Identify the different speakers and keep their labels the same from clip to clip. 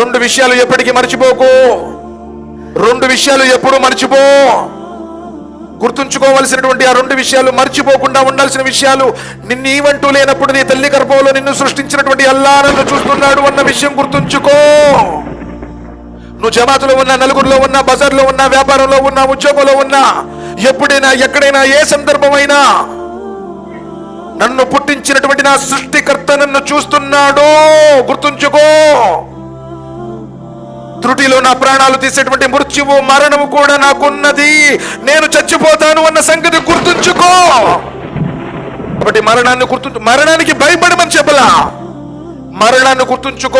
Speaker 1: రెండు విషయాలు ఎప్పటికీ మర్చిపోకు. రెండు విషయాలు ఎప్పుడు మర్చిపో. గుర్తుంచుకోవలసినటువంటి ఆ రెండు విషయాలు మర్చిపోకుండా ఉండాల్సిన విషయాలు నిన్ను ఈవంటూ లేనప్పుడు నీ తల్లి గర్భంలో నిన్ను సృష్టించినటువంటి అల్లా చూస్తున్నాడు అన్న విషయం గుర్తుంచుకో. నువ్వు జమాతులో ఉన్నా నలుగురిలో ఉన్నా బజార్లో ఉన్నా వ్యాపారంలో ఉన్నా ఉద్యోగంలో ఉన్నా ఎప్పుడైనా ఎక్కడైనా ఏ సందర్భమైనా నన్ను పుట్టించినటువంటి నా సృష్టికర్త నన్ను చూస్తున్నాడు గుర్తుంచుకో. త్రుటిలో నా ప్రాణాలు తీసేటువంటి మృత్యువు మరణము కూడా నాకున్నది. నేను చచ్చిపోతాను అన్న సంగతి గుర్తుంచుకో. కాబట్టి మరణాన్ని గుర్తు మరణానికి భయపడమని చెప్పలా. మరణాన్ని గుర్తుంచుకో.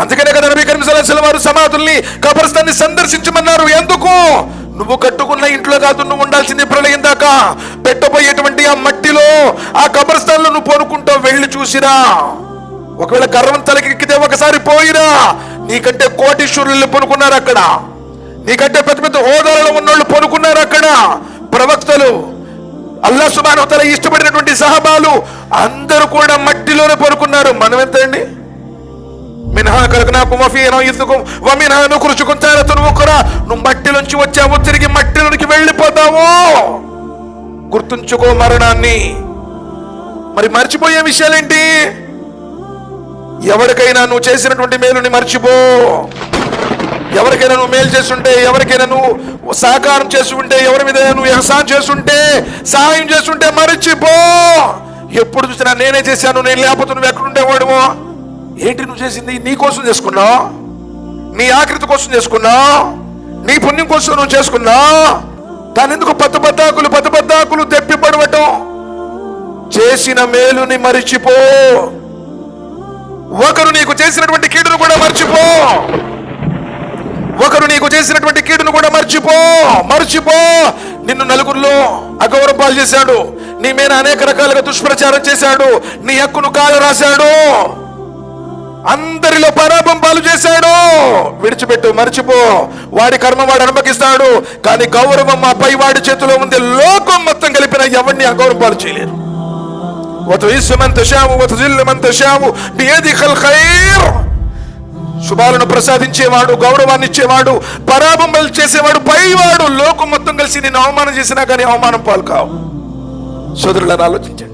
Speaker 1: అందుకనే కదా నబీ కరీం వారు సమాధుల్ని కబరస్థాన్ని సందర్శించమన్నారు. ఎందుకు? నువ్వు కట్టుకున్న ఇంట్లో కాదు నువ్వు ఉండాల్సింది ప్రళయం దాకా. పెట్టబోయేటువంటి ఆ మట్టిలో ఆ కబరస్థాన్లో నువ్వు పనుకుంటూ వెళ్ళి చూసిరా. ఒకవేళ గర్వం తలకెక్కితే ఒకసారి పోయిరా. నీకంటే కోటీశ్వరులు పనుకున్నారు అక్కడ. నీకంటే పెద్ద పెద్ద హోదాలలో ఉన్నోళ్ళు పనుకున్నారు అక్కడ. ప్రవక్తలు అల్లా సుబాను తల ఇష్టపడినటువంటి సహబాలు అందరూ కూడా మట్టిలోనే పనుకున్నారు. మనం ఎంత అండి మినహా కలకనాకు మఫీనా ఇద్దుకు వమినహా నుకురుచుకుని తారతును ఒకరా నువ్వు మట్టిలోంచి వచ్చావు తిరిగి మట్టిలోనికి వెళ్ళిపోతావు? గుర్తుంచుకో మరణాన్ని. మరి మర్చిపోయే విషయాలేంటి? ఎవరికైనా నువ్వు చేసినటువంటి మేలుని మర్చిపో. ఎవరికైనా నువ్వు మేలు చేస్తుంటే ఎవరికైనా నువ్వు సహకారం చేస్తుంటే ఎవరి మీద నువ్వు ఎహసాన్ చేస్తుంటే సహాయం చేస్తుంటే మరిచిపో. ఎప్పుడు చూసినా నేనే చేశాను నేను లేకపోతే నువ్వు ఎక్కడుండేవాడువో ఏంటి నువ్వు చేసింది? నీ కోసం చేసుకున్నావు? నీ ఆకృతి కోసం చేసుకున్నావు? నీ పుణ్యం కోసం నువ్వు చేసుకున్నావు? దాని ఎందుకు పత్త బద్దాకులు పత్త బద్దాకులు తెప్పి పడవటం చేసిన మేలుని మరిచిపో. ఒకరు నీకు చేసినటువంటి కీడును కూడా మర్చిపో. ఒకరు నీకు చేసినటువంటి కీడును కూడా మర్చిపో. మర్చిపో. నిన్ను నలుగురిలో అగౌరవ పాలు చేశాడు. నీ మీద అనేక రకాలుగా దుష్ప్రచారం చేశాడు. నీ హక్కును కాలు రాశాడు. అందరిలో పరాపం పాలు చేశాడు. విడిచిపెట్టు మర్చిపో. వాడి కర్మ వాడు అనుమతిస్తాడు కానీ గౌరవం మా పై వాడి చేతిలో ఉంది. లోకం మొత్తం కలిపిన ఎవరిని అగౌరవం పాలు చేయలేరు. وتعز من تشاء وتذل من تشاء بيدك الخير శుభాలను ప్రసాదించేవాడు గౌరవాన్ని ఇచ్చేవాడు పరాభం చేసేవాడు పైవాడు లోకం మొత్తం కలిసి నేను అవమానం చేసినా కానీ అవమానం పాలు కావు సోదరులను ఆలోచించండి